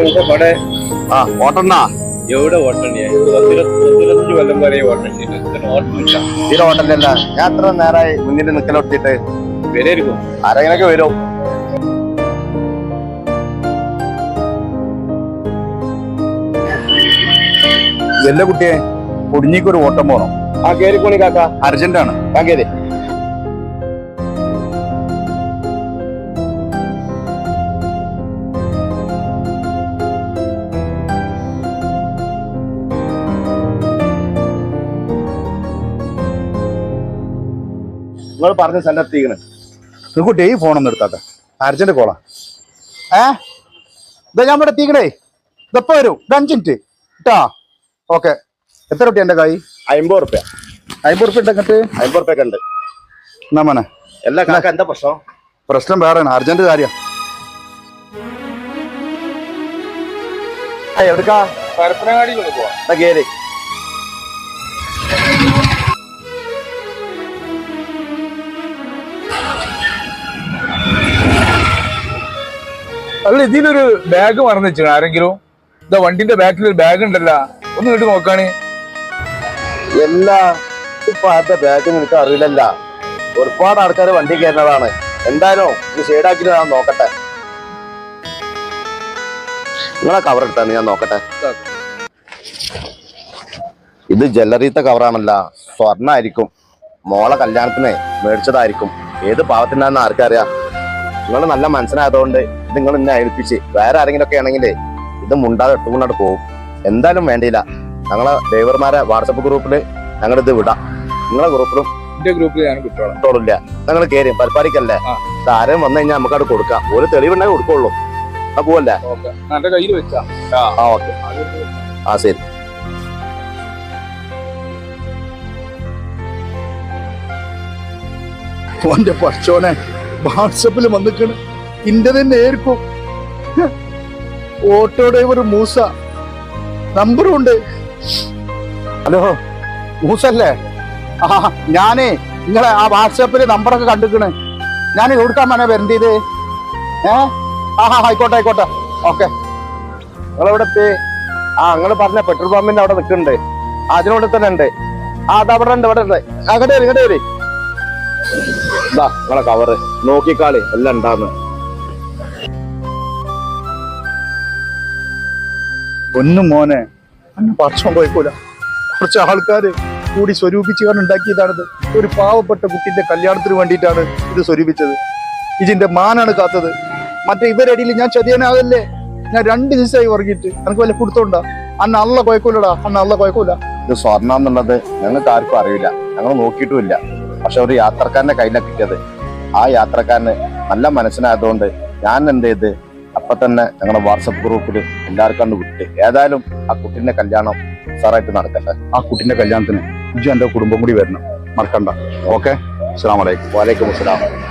ഇവിടെ ആ ഓട്ടണ്ണാ. എവിടെ ഓട്ടണ്ടിയാ പത്തിരത്തഞ്ച് കൊല്ലം വരെ ഓട്ടണ്ടിട്ട് ഓട്ടമില്ല തീരെ ഓട്ടല്ലല്ല ഞാൻ അത്ര നേരമായി മുന്നിൽ നിൽക്കലൊട്ടിട്ട് വരായിരിക്കും ആരെങ്കിലൊക്കെ വരും. എല്ലാ കുട്ടിയെ? കുടുങ്ങിക്കൊരു ഓട്ടം പോണം. ആ കേറിക്കോണി കാക്ക. അർജന്റ് ആണ് നിങ്ങൾ പറഞ്ഞ സ്ഥലം എത്തിക്കണ് ഈ കുട്ടി ഈ ഫോണൊന്നും എടുത്താത്ത അർജന്റ് കോളാ. ഏ? ഇതാ ഞാൻ ഇവിടെ എത്തിക്കണേ. ഇതപ്പോ വരൂ. ഇത് അഞ്ച് മിനിറ്റ് കേട്ടാ ഓക്കെ. എത്ര കുട്ടി എന്റെ കൈ? അമ്പത് റുപ്യ. അമ്പത് റുപ്യ ഉണ്ടെങ്കിട്ട് അമ്പത് റുപ്യൊക്കെ ഉണ്ട്. എന്നാ മോനെ? എല്ലാ കാക്ക എന്താ പ്രശ്നം? പ്രശ്നം വേറെയാണ് അർജന്റ് കാര്യം. എവിടുക്കാ? പരപ്പനങ്ങാടി കേറി. അല്ല ഇതിലൊരു ബാഗ് മറന്നു വെച്ചു ആരെങ്കിലും? ഇതാ വണ്ടിന്റെ ബാക്കിൽ ഒരു ബാഗ് ഉണ്ടല്ല. ഒന്ന് ഇങ്ങോട്ട് നോക്കാണ്. എല്ലാ ഇപ്പൊ ആദ്യത്തെ ബാഗ് നിനക്ക് അറിയില്ലല്ല. ഒരുപാട് ആൾക്കാർ വണ്ടി കയറുന്നതാണ്. എന്തായാലും ഇത് ഷെയ്ഡാക്കിട്ട് ഞാൻ നോക്കട്ടെ. നിങ്ങളെ കവർ എടുത്താണ് ഞാൻ നോക്കട്ടെ. ഇത് ജ്വല്ലറിത്തെ കവറാണല്ല സ്വർണായിരിക്കും. മോളെ കല്യാണത്തിന് മേടിച്ചതായിരിക്കും. ഏത് പാവത്തിനാന്ന് ആർക്കറിയാം. നിങ്ങൾ നല്ല മനസ്സിനായതുകൊണ്ട് ഇത് നിങ്ങൾ എന്നെ ഏൽപ്പിച്ച് വേറെ ആരെങ്കിലും ഒക്കെ ആണെങ്കിൽ ഇത് മുണ്ടാതെ ഇട്ടുകൊണ്ടാണ് പോകും എന്തായാലും വേണ്ടിയില്ല. ഞങ്ങളെ ഡ്രൈവർമാരെ വാട്സപ്പ് ഗ്രൂപ്പിൽ ഞങ്ങൾ ഇത് വിടാം. നിങ്ങളെ ഗ്രൂപ്പിലും എന്റെ ഗ്രൂപ്പിൽ ഞാൻ കിട്ടോളില്ല ഞങ്ങൾ കയറി പരിപാടിക്കല്ലേ ആരും വന്നു കഴിഞ്ഞാൽ നമുക്ക് അവിടെ കൊടുക്കാം. ഒരു തെളിവുണ്ടെങ്കിൽ കൊടുക്കുള്ളൂ. ആ പോവല്ലേ കയ്യിൽ വെച്ചാ. ആ. ഓക്കെ. ആ ശരി. ഓന്റെ പഠിച്ചോനെ വാട്സപ്പിൽ വന്നിക്കണ്. ഇന്റെ തന്നെ ഏർക്കും ഓട്ടോ ഡ്രൈവർ മൂസ. നമ്പറും ഉണ്ട്. ഹലോ മൂസല്ലേ? ആ ഞാനേ നിങ്ങളെ ആ വാട്സപ്പിൽ നമ്പറൊക്കെ കണ്ടിക്കണ്. ഞാൻ എവിടുക്കാൻ മനെ വരേണ്ടത് ഏ? ആ ആ ആയിക്കോട്ടെ ആയിക്കോട്ടെ. ഓക്കെ. നിങ്ങളെവിടെ എത്തി ആ നിങ്ങൾ പറഞ്ഞ പെട്രോൾ പമ്പിന്റെ അവിടെ നിൽക്കുന്നുണ്ട്. അതിനോട് തന്നെ ഉണ്ട്. ആ അത് അവിടെ ഉണ്ട് ഇവിടെ ഉണ്ട്. അങ്ങോട്ട് വരും ഇങ്ങോട്ട് വരി. ഇതാ നിങ്ങളെ കവറ് നോക്കിക്കാളി എല്ലാം ഉണ്ടാന്ന്. ഒന്നും മോനെ അന്ന് ഭക്ഷണം പോയിക്കൂല. കുറച്ച് ആൾക്കാര് കൂടി സ്വരൂപിച്ചുകൊണ്ട് ഉണ്ടാക്കിയതാണിത്. ഒരു പാവപ്പെട്ട കുട്ടിന്റെ കല്യാണത്തിന് വേണ്ടിയിട്ടാണ് ഇത് സ്വരൂപിച്ചത്. ഇതിന്റെ മാനാണ് കാത്തത്. മറ്റേ ഇവരടിയിൽ ഞാൻ ചതിയനാകല്ലേ? ഞാൻ രണ്ട് ദിവസമായി ഉറങ്ങിയിട്ട്. എനിക്ക് വല്ല കൊടുത്തോണ്ടാ അന്ന അള്ള കുഴക്കൂലടാ അന്ന അള്ള കുഴക്കൂല ഇത് സ്വർണന്നുള്ളത് ഞങ്ങൾക്ക് ആർക്കും അറിയില്ല. ഞങ്ങൾ നോക്കിയിട്ടുമില്ല. പക്ഷെ ഒരു യാത്രക്കാരന്റെ കയ്യിലാണ് കിട്ടിയത്. ആ യാത്രക്കാരന് നല്ല മനസ്സിലായതുകൊണ്ട് ഞാൻ എന്ത് ചെയ്ത് അപ്പൊ തന്നെ ഞങ്ങളുടെ വാട്സപ്പ് ഗ്രൂപ്പിൽ എല്ലാവർക്കും കണ്ട് വിട്ട്. ഏതായാലും ആ കുട്ടീന്റെ കല്യാണം സാറായിട്ട് നടക്കട്ടെ. ആ കുട്ടിന്റെ കല്യാണത്തിന് ഇജ്ജും എന്റെ കുടുംബം കൂടി വരണം. മറക്കണ്ട. ഓക്കെ? അസ്സാം വലൈക്കും വാലേക്കും അസ്സലാം.